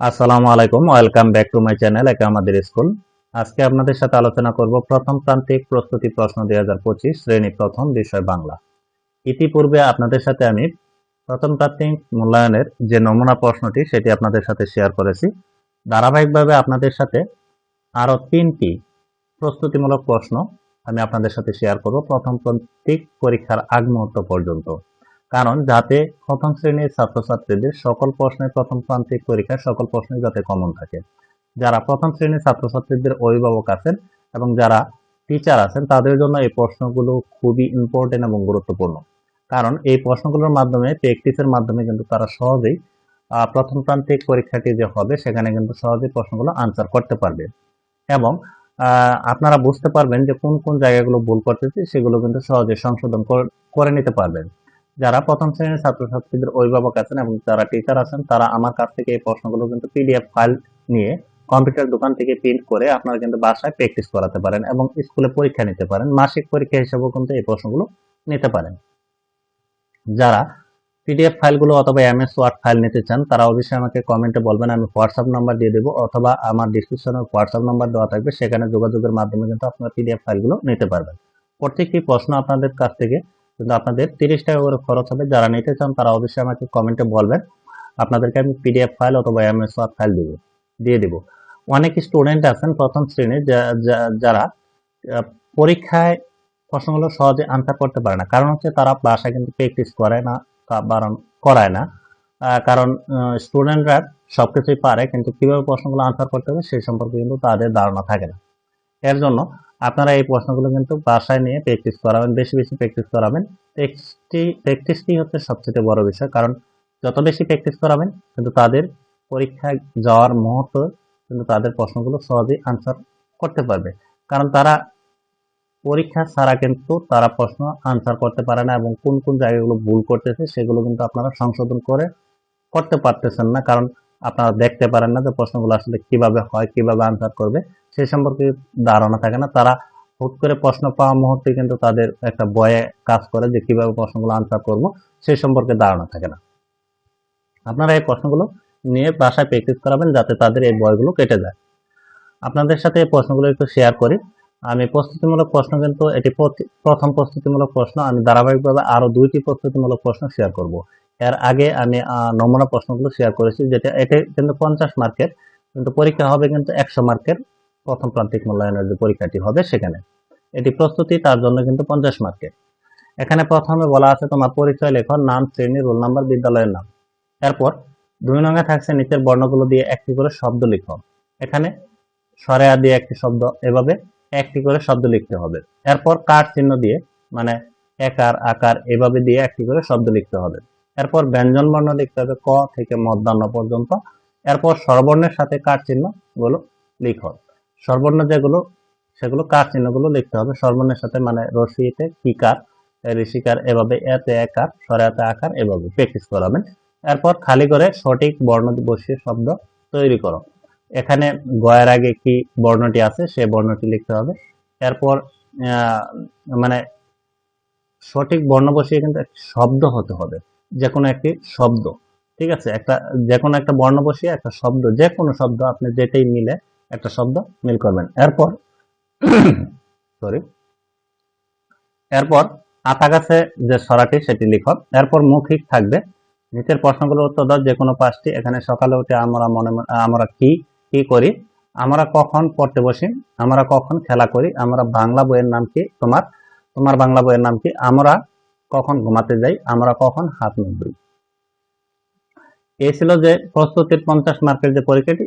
আসসালামু আলাইকুম, welcome back to my channel একে আমাদের স্কুল। আজকে আপনাদের সাথে আলোচনা করব প্রথম প্রান্তিক প্রস্তুতি প্রশ্ন দুই হাজার পঁচিশ, শ্রেণি প্রথম বিষয় বাংলা। ইতিপূর্বে আপনাদের সাথে আমি প্রথম প্রান্তিক মূল্যায়নের যে নমুনা প্রশ্নটি, সেটি আপনাদের সাথে শেয়ার করেছি। ধারাবাহিকভাবে আপনাদের সাথে আরও তিনটি প্রস্তুতিমূলক প্রশ্ন আমি আপনাদের সাথে শেয়ার করব প্রথম প্রান্তিক পরীক্ষার আগ মুহূর্ত পর্যন্ত। কারণ যাতে প্রথম শ্রেণির ছাত্রছাত্রীদের সকল প্রশ্নের প্রথম প্রান্তিক পরীক্ষার সকল প্রশ্নই যাতে কমন থাকে। যারা প্রথম শ্রেণির ছাত্রছাত্রীদের অভিভাবক আছেন এবং যারা টিচার আছেন, তাদের জন্য এই প্রশ্নগুলো খুবই ইম্পর্টেন্ট এবং গুরুত্বপূর্ণ। কারণ এই প্রশ্নগুলোর মাধ্যমে প্র্যাকটিসের মাধ্যমে কিন্তু তারা সহজেই প্রথম প্রান্তিক পরীক্ষাটি যে হবে, সেখানে কিন্তু সহজেই প্রশ্নগুলো আনসার করতে পারবে। এবং আপনারা বুঝতে পারবেন যে কোন কোন জায়গাগুলো ভুল করতেছে, সেগুলো কিন্তু সহজে সংশোধন করে নিতে পারবেন। যারা প্রথম শ্রেণির ছাত্রছাত্রীদের অভিভাবক আছেন এবং যারা টিচার আছেন, তারা আমার কাছ থেকে এই প্রশ্নগুলো কিন্তু পিডিএফ ফাইল নিয়ে কম্পিউটার দোকান থেকে প্রিন্ট করে আপনারা কিন্তু বাসায় প্র্যাকটিস করাতে পারেন এবং স্কুলে পরীক্ষা নিতে পারেন। মাসিক পরীক্ষা হিসেবেও কিন্তু এই প্রশ্নগুলো নিতে পারেন। যারা পিডিএফ ফাইলগুলো অথবা এমএস ওয়ার্ড ফাইল নিতে চান, তারা অবশ্যই আমাকে কমেন্টে বলবেন, আমি হোয়াটসঅ্যাপ নাম্বার দিয়ে দেবো অথবা আমার ডিসক্রিপশনে হোয়াটসঅ্যাপ নাম্বার দেওয়া থাকবে, সেখানে যোগাযোগের মাধ্যমে কিন্তু আপনারা পিডিএফ ফাইলগুলো নিতে পারবেন। প্রত্যেকটি প্রশ্ন আপনাদের কাছ থেকে কিন্তু আপনাদের তিরিশ টাকা করে খরচ হবে। যারা নিতে চান, তারা অবশ্যই আমাকে কমেন্টে বলবেন। আপনাদেরকে আমি পিডিএফ ফাইল অথবা এমএস ফাইল দিব, দিয়ে দিব। অনেক স্টুডেন্ট আছেন প্রথম শ্রেণির যারা পরীক্ষায় প্রশ্নগুলো সহজে আনসার করতে পারে না। কারণ হচ্ছে তারা বাসায় কিন্তু প্র্যাকটিস করে না বারণ করায় না। কারণ স্টুডেন্টরা সবকিছুই পারে, কিন্তু কীভাবে প্রশ্নগুলো আনসার করতে হবে, সেই সম্পর্কে কিন্তু তাদের ধারণা থাকে না। এর জন্য আপনারা এই প্রশ্নগুলো কিন্তু বাসায় নিয়ে প্র্যাকটিস করাবেন, বেশি বেশি প্র্যাকটিস করাবেন। প্র্যাকটিসটি প্র্যাকটিসটি হচ্ছে সবচেয়ে বড় বিষয়, কারণ যত বেশি প্র্যাকটিস করাবেন, কিন্তু তাদের পরীক্ষায় যাওয়ার মুহূর্ত কিন্তু তাদের প্রশ্নগুলো সহজেই আনসার করতে পারবে। কারণ তারা পরীক্ষা ছাড়া কিন্তু তারা প্রশ্ন আনসার করতে পারে না এবং কোন কোন জায়গাগুলো ভুল করতেছে সেগুলো কিন্তু আপনারা সংশোধন করে, করতে পারতেছেন না। কারণ আপনারা দেখতে পারেন না যে প্রশ্নগুলো আসলে কীভাবে হয়, কীভাবে আনসার করবে সেই সম্পর্কে ধারণা থাকে না। তারা হুট করে প্রশ্ন পাওয়া মুহূর্তে কিন্তু তাদের একটা বয়ে কাজ করে যে কীভাবে প্রশ্নগুলো আনসার করব সেই সম্পর্কে ধারণা থাকে না। আপনারা এই প্রশ্নগুলো নিয়ে বাসায় প্র্যাকটিস করাবেন যাতে তাদের এই বয়গুলো কেটে যায়। আপনাদের সাথে এই প্রশ্নগুলো একটু শেয়ার করি। আমি প্রস্তুতিমূলক প্রশ্ন কিন্তু এটি প্রথম প্রস্তুতিমূলক প্রশ্ন। আমি ধারাবাহিকভাবে আরও দুইটি প্রস্তুতিমূলক প্রশ্ন শেয়ার করব। এর আগে আমি নমুনা প্রশ্নগুলো শেয়ার করেছি, যেটা এটা কিন্তু পঞ্চাশ মার্কের কিন্তু পরীক্ষা হবে কিন্তু একশো মার্কের প্রথম প্রান্তিক মূল্যায়নের যে পরীক্ষাটি হবে সেখানে। এটি প্রস্তুতি, তার জন্য কিন্তু পঞ্চাশ মার্কের এখানে প্রথমে বলা আছে তোমার পরিচয় লেখন নাম, শ্রেণি, রোল নাম্বার, বিদ্যালয়ের নাম। এরপর দুই নঙ্গে থাকছে নিচের বর্ণগুলো দিয়ে একটি করে শব্দ লিখো। এখানে সরেয়া দিয়ে একটি শব্দ, এভাবে একটি করে শব্দ লিখতে হবে। এরপর কার চিহ্ন দিয়ে মানে একার, আকার, এভাবে দিয়ে একটি করে শব্দ লিখতে হবে। এরপর ব্যঞ্জন বর্ণ লিখতে হবে ক থেকে মধ্যাহ্ন পর্যন্ত। এরপর স্বরবর্ণের সাথে কার চিহ্নগুলো লিখো। স্বরবর্ণ যেগুলো, সেগুলো কার চিহ্নগুলো লিখতে হবে। স্বরবর্ণের সাথে মানে রশিতে কিকার ঋষিকার এভাবে এতে একার সরেয়াতে আকার এভাবে প্র্যাকটিস করাবেন এরপর খালি করে সঠিক বর্ণ বসিয়ে শব্দ তৈরি করো। এখানে গয়ের আগে কি বর্ণটি আছে, সে বর্ণটি লিখতে হবে। এরপর মানে সঠিক বর্ণ বসিয়ে কিন্তু শব্দ হতে হবে। যে কোনো একটি শব্দ, ঠিক আছে? একটা যে কোনো একটা বর্ণ বসিয়ে একটা শব্দ যে কোনো শব্দ আপনি যেটাই মিলে একটা শব্দ মিল করবেন। এরপর সরি এরপর আতা গাছে যে সরাটি সেটি লিখো এরপর মৌখিক থাকবে। নিচের প্রশ্নগুলোর উত্তর দাও যে কোনো পাঁচটি। এখানে সকালে উঠে আমরা মনে- আমরা কি কি করি? আমরা কখন পড়তে বসি? আমরা কখন খেলা করি? আমরা বাংলা বইয়ের নাম কি তোমার? তোমার বাংলা বইয়ের নাম কি? আমরা কখন ঘুমাতে যাই, আমরা কখন হাত মুখ ধুই। এই ছিল যে প্রস্তুতির পঞ্চাশ মার্কের যে পরীক্ষাটি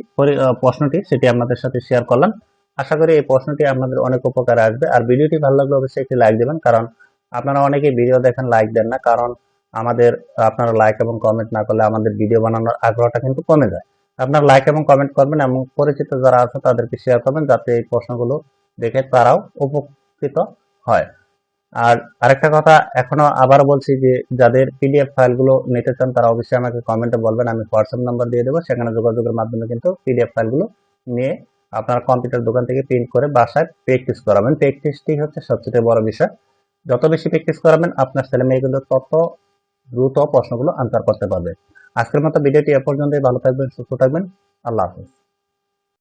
প্রশ্নটি, সেটি আপনাদের সাথে শেয়ার করলাম। আশা করি এই প্রশ্নটি আপনাদের অনেক উপকারে আসবে। আর ভিডিওটি ভালো লাগলে অবশ্যই একটি লাইক দেবেন, কারণ আপনারা অনেকেই ভিডিও দেখেন লাইক দেন না, কারণ আমাদের, আপনারা লাইক এবং কমেন্ট না করলে আমাদের ভিডিও বানানোর আগ্রহটা কিন্তু কমে যায়। আপনারা লাইক এবং কমেন্ট করবেন, এবং পরিচিত যারা আছে তাদেরকে শেয়ার করবেন, যাতে এই প্রশ্নগুলো দেখে তারাও উপকৃত হয়। আর আরেকটা কথা, এখনও আবার বলছি যে যাদের পিডিএফ ফাইলগুলো নিতে চান, তারা অবশ্যই আমাকে কমেন্টে বলবেন, আমি হোয়াটসঅ্যাপ নাম্বার দিয়ে দেবো, সেখানে যোগাযোগের মাধ্যমে কিন্তু পিডিএফ ফাইলগুলো নিয়ে আপনার কম্পিউটার দোকান থেকে প্রিন্ট করে বাসায় প্র্যাকটিস করাবেন। প্র্যাকটিসটি হচ্ছে সবচেয়ে বড় বিষয়। যত বেশি প্র্যাকটিস করাবেন, আপনার ছেলে মেয়েগুলো তত দ্রুত প্রশ্নগুলো আনসার করতে পারবে। আজকের মতো ভিডিওটি এ পর্যন্তই, ভালো থাকবেন, সুস্থ থাকবেন, আল্লাহ হাফিজ।